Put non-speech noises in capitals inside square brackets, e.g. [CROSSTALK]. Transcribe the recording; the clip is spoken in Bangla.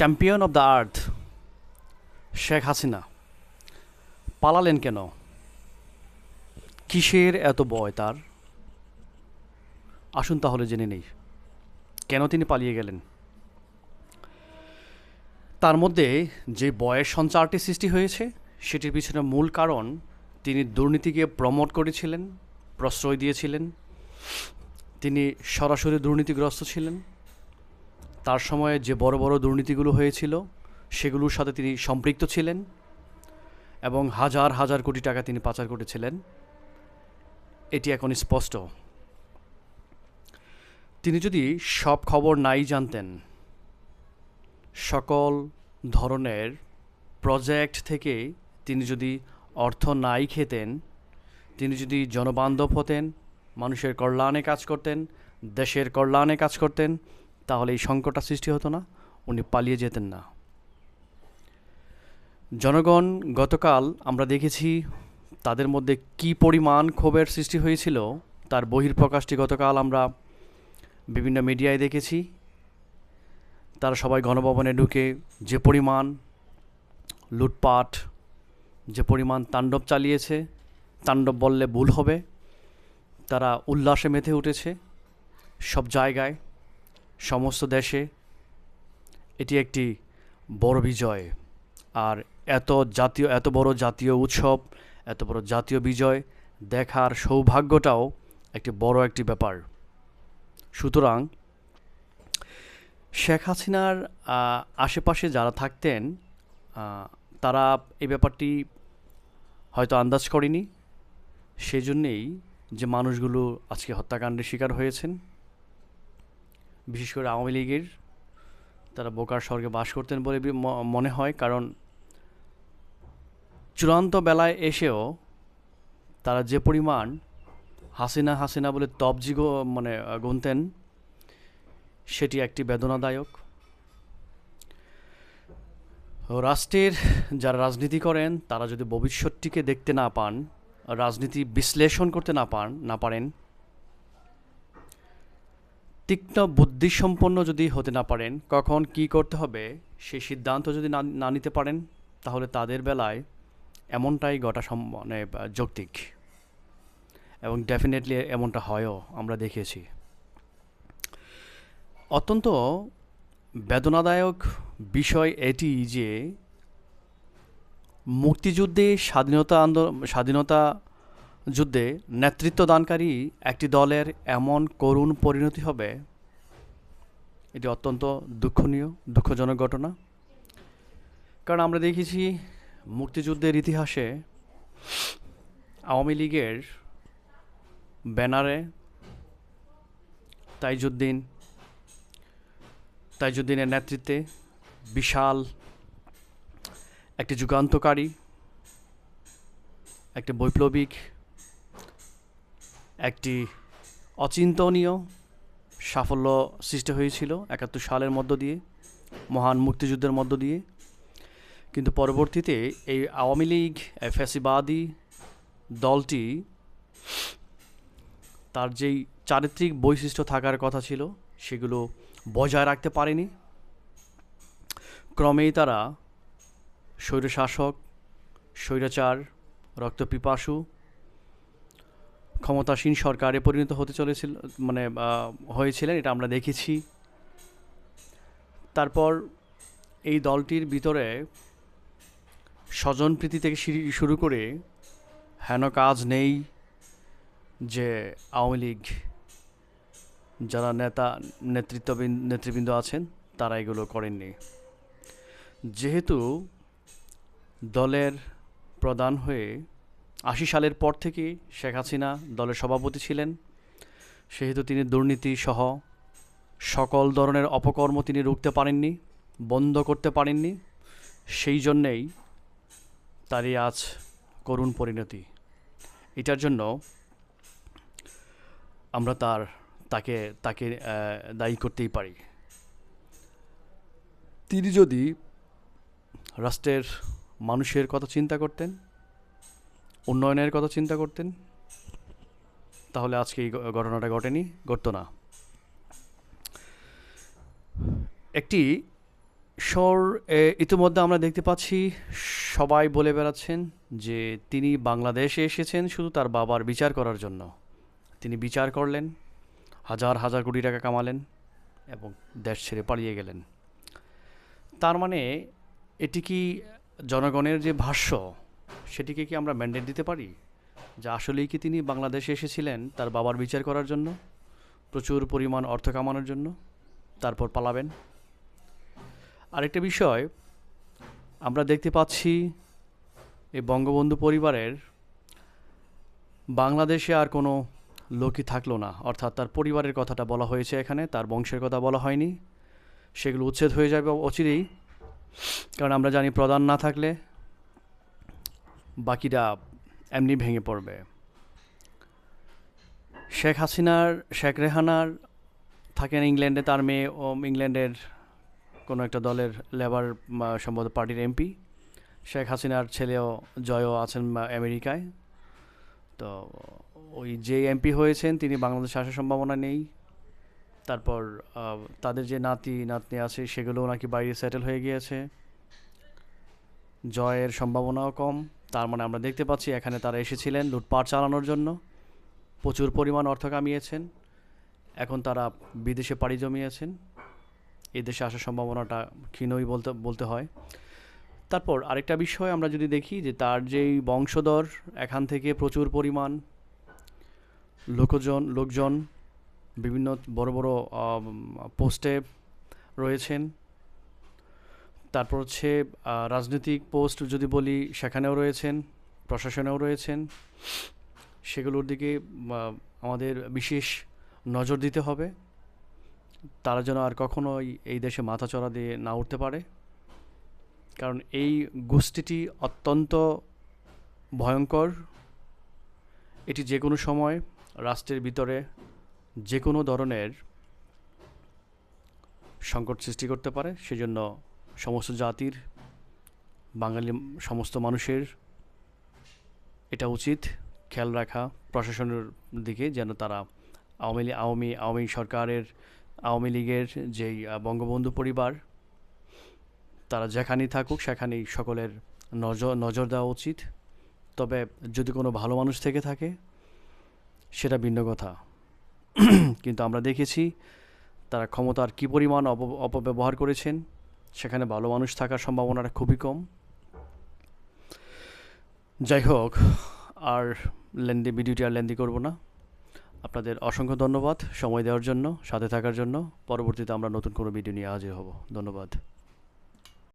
Champion of the earth Sheikh Hasina, পালালেন কেন? কিসের এত বয় তার? আসুন তাহলে জেনে নেই, কেন তিনি পালিয়ে গেলেন? তার মধ্যে যে বয়ের সঞ্চারটি সৃষ্টি হয়েছে, সেটির পিছনে মূল কারণ তিনি দুর্নীতিকে প্রমোট করেছিলেন, প্রশ্রয় দিয়েছিলেন, তিনি সরাসরি দুর্নীতিগ্রস্ত ছিলেন। তার সময়ে যে বড় বড় দুর্নীতিগুলো হয়েছিল, সেগুলোর সাথে তিনি সম্পৃক্ত ছিলেন এবং হাজার হাজার কোটি টাকা তিনি পাচার করেছিলেন। এটি এখন স্পষ্ট। তিনি যদি সব খবর নাই জানতেন, সকল ধরনের প্রজেক্ট থেকে তিনি যদি অর্থ নাই খেতেন, তিনি যদি জনবান্ধব হতেন, মানুষের কল্যাণে কাজ করতেন, দেশের কল্যাণে কাজ করতেন তাহলে এই সংকটটা সৃষ্টি হতো না, উনি পালিয়ে যেতেন না। জনগণ, গতকাল আমরা দেখেছি তাদের মধ্যে কি পরিমাণ ক্ষোভের সৃষ্টি হয়েছিল তার বহির্প্রকাশটি গতকাল আমরা বিভিন্ন মিডিয়ায় দেখেছি। তারা সবাই গণভবনে ঢুকে যে পরিমাণ লুটপাট, যে পরিমাণ তাণ্ডব চালিয়েছে, তাণ্ডব বললে ভুল হবে, তারা উল্লাসে মেতে উঠেছে সব জায়গায়। সমস্ত দেশে এটি একটি বড় বিজয়। আর এত জাতীয়, এত বড় জাতীয় উৎসব, এত বড় জাতীয় বিজয় দেখার সৌভাগ্যটাও একটি বড় একটি ব্যাপার। সুতরাং শেখ হাসিনার আশেপাশে যারা থাকতেন তারা এই ব্যাপারটি হয়তো আন্দাজ করেনি। সেই জন্যেই যে মানুষগুলো আজকে হত্যাকাণ্ডের শিকার হয়েছেন বিশেষ করে আওয়ামী লীগের, তারা বোকার স্বর্গে বাস করতেন বলে মনে হয়। কারণ চূড়ান্ত বেলায় এসেও তারা যে পরিমাণ হাসিনা হাসিনা বলে তবজি মানে গুনতেন, সেটি একটি বেদনাদায়ক। রাষ্ট্রের যারা রাজনীতি করেন, তারা যদি ভবিষ্যৎটিকে দেখতে না পান, রাজনীতি বিশ্লেষণ করতে না পান, না পারেন তীক্ষ্ণ বুদ্ধিসম্পন্ন যদি হতে না পারেন, কখন কি করতে হবে? সেই সিদ্ধান্ত যদি না নিতে পারেন, তাহলে তাদের বেলায় এমনটাই ঘটা মানে যৌক্তিক। এবং ডেফিনেটলি এমনটা হয়ও, আমরা দেখেছি অত্যন্ত বেদনাদায়ক বিষয় এটি যে, মুক্তিযুদ্ধে স্বাধীনতা আন্দোলন স্বাধীনতা যুদ্ধে নেতৃত্ব দানকারী একটি দলের এমন করুণ পরিণতি হবে, এটি অত্যন্ত দুঃখনীয়, দুঃখজনক ঘটনা। কারণ আমরা দেখেছি মুক্তিযুদ্ধের ইতিহাসে আওয়ামী লীগের ব্যানারে তাইজুদ্দিন, তাইজুদ্দিনের নেতৃত্বে বিশাল একটি যুগান্তকারী, একটি বৈপ্লবিক একটি অচিন্তনীয় সাফল্য সৃষ্টি হয়েছিল একাত্তর সালের মধ্য দিয়ে, মহান মুক্তিযুদ্ধের মধ্য দিয়ে। কিন্তু পরবর্তীতে এই আওয়ামী লীগ ফ্যাসিবাদী দলটি তার যেই চারিত্রিক বৈশিষ্ট্য থাকার কথা ছিল, সেগুলো বজায় রাখতে পারেনি। ক্রমেই তারা স্বৈরশাসক, স্বৈরাচার, রক্তপিপাসু ক্ষমতাসীন সরকারে পরিণত হতে চলেছিল মানে হয়েছিলেন, এটা আমরা দেখেছি। তারপর এই দলটির ভিতরে স্বজনপ্রীতি থেকে শুরু- শুরু করে হেন কাজ নেই যে আওয়ামী লীগ যারা নেতা নেতৃত্ববৃন্দ নেতৃবৃন্দ আছেন, তারা এগুলো করেননি। যেহেতু দলের প্রধান হয়ে আশি সালের পর থেকে শেখ হাসিনা দলের সভাপতি ছিলেন। সেহেতু তিনি দুর্নীতি সহ সকল ধরনের অপকর্ম তিনি রুখতে পারেননি, বন্ধ করতে পারেননি। সেই জন্যেই তারই আজ করুণ পরিণতি। এটার জন্য আমরা তার, তাকে তাকে দায়ী করতেই পারি। তিনি যদি রাষ্ট্রের মানুষের কথা চিন্তা করতেন উন্নয়নের কথা চিন্তা করতেন, তাহলে আজকে এই ঘটনাটা ঘটেনি, ঘটতো না। একটি স্বর ইতিমধ্যে আমরা দেখতে পাচ্ছি, সবাই বলে বেড়াচ্ছেন যে তিনি বাংলাদেশে এসেছেন শুধু তার বাবার বিচার করার জন্য। তিনি বিচার করলেন, হাজার হাজার কোটি টাকা কামালেন এবং দেশ ছেড়ে পালিয়ে গেলেন। তার মানে এটি কি জনগণের যে ভাষ্য সেটিকে কি আমরা ম্যান্ডেট দিতে পারি? যে আসলেই কি তিনি বাংলাদেশে এসেছিলেন তার বাবার বিচার করার জন্য? প্রচুর পরিমাণ অর্থ কামানোর জন্য? তারপর পালাবেন? আরেকটা বিষয়, আমরা দেখতে পাচ্ছি এই বঙ্গবন্ধু পরিবারের বাংলাদেশে আর কোনো লোকই থাকল না। অর্থাৎ তার পরিবারের কথাটা বলা হয়েছে এখানে, তার বংশের কথা বলা হয়নি। সেগুলো উচ্ছেদ হয়ে যাবে অচিরেই। কারণ আমরা জানি প্রধান না থাকলে বাকিরা এমনি ভেঙে পড়বে। শেখ হাসিনার, শেখ রেহানার, থাকেন ইংল্যান্ডে তার মেয়ে ও ইংল্যান্ডের কোনো একটা দলের লেবার সম্ভবত পার্টির এমপি। শেখ হাসিনার ছেলেও জয়ও আছেন আমেরিকায়। তো ওই যে এমপি হয়েছেন, তিনি বাংলাদেশে আসার সম্ভাবনা নেই। তারপর তাদের যে নাতি, নাতনি আছে, সেগুলোও নাকি বাইরে সেটেল হয়ে গিয়েছে। জয়ের সম্ভাবনাও কম। তার মানে আমরা দেখতে পাচ্ছি এখানে তারা এসেছিলেন লুটপাট চালানোর জন্য। প্রচুর পরিমাণ অর্থ কামিয়েছেন। এখন তারা বিদেশে পাড়ি জমিয়েছেন। এই দেশে আসার সম্ভাবনাটা ক্ষীণই বলতে বলতে হয়। তারপর আরেকটা বিষয় আমরা যদি দেখি যে তার যেই বংশধর, এখান থেকে প্রচুর পরিমাণ লোকজন লোকজন বিভিন্ন বড় বড় পোস্টে রয়েছেন। তারপর হচ্ছে রাজনৈতিক পোস্ট যদি বলি, সেখানেও রয়েছেন, প্রশাসনেও রয়েছেন। সেগুলোর দিকে আমাদের বিশেষ নজর দিতে হবে। তারা যেন আর কখনোই এই দেশে মাথা চড়া দিয়ে না উঠতে পারে। কারণ এই গোষ্ঠীটি অত্যন্ত ভয়ঙ্কর। এটি যে কোনো সময় রাষ্ট্রের ভিতরে যে কোনো ধরনের সংকট সৃষ্টি করতে পারে। সেজন্য সমস্ত জাতির, বাঙালি সমস্ত মানুষের, এটা উচিত খেয়াল রাখা প্রশাসনের দিকে যেন তারা আওয়ামী লী- আওয়ামী আওয়ামী সরকারের, আওয়ামী লীগের যেই বঙ্গবন্ধু পরিবার, তারা যেখানেই থাকুক সেখানেই সকলের নজর নজর দেওয়া উচিত। তবে যদি কোনো ভালো মানুষ থেকে থাকে, সেটা ভিন্ন কথা। [CLEARS THROAT] কিন্তু আমরা দেখেছি তারা ক্ষমতার কী পরিমাণ অপ, অপব্যবহার করেছেন। সেখানে ভালো মানুষ থাকার সম্ভাবনাটা খুবই কম। যাই হোক, আর লেন্দি, ভিডিওটি আর লেন্দি করব না। আপনাদের অসংখ্য ধন্যবাদ সময় দেওয়ার জন্য, সাথে থাকার জন্য। পরবর্তীতে আমরা নতুন কোনো ভিডিও নিয়ে হাজির হব। ধন্যবাদ।